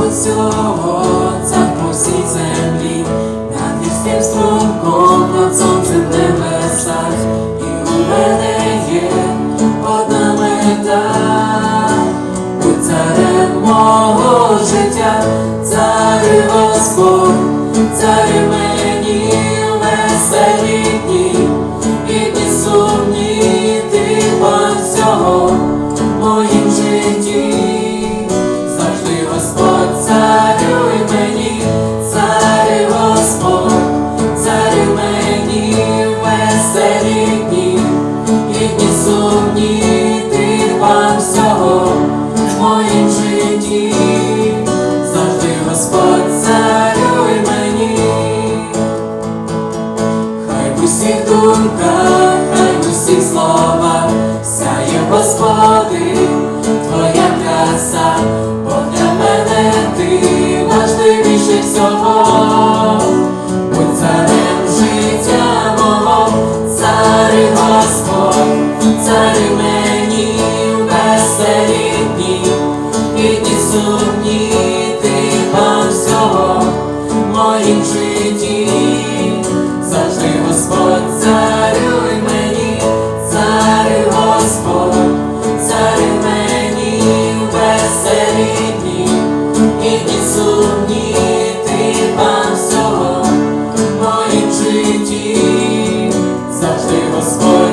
всього, цар по всій землі, над лісним струмком, над сонцем небесах, і у мене є одна мета, будь царем мого життя, цар і Господь, цар і мені веселі пан всього в моїм житті, завжди Господь царюй мені, хай в усіх думках, хай в усіх словах сяє Господи, Твоя краса, житті, завжди Господь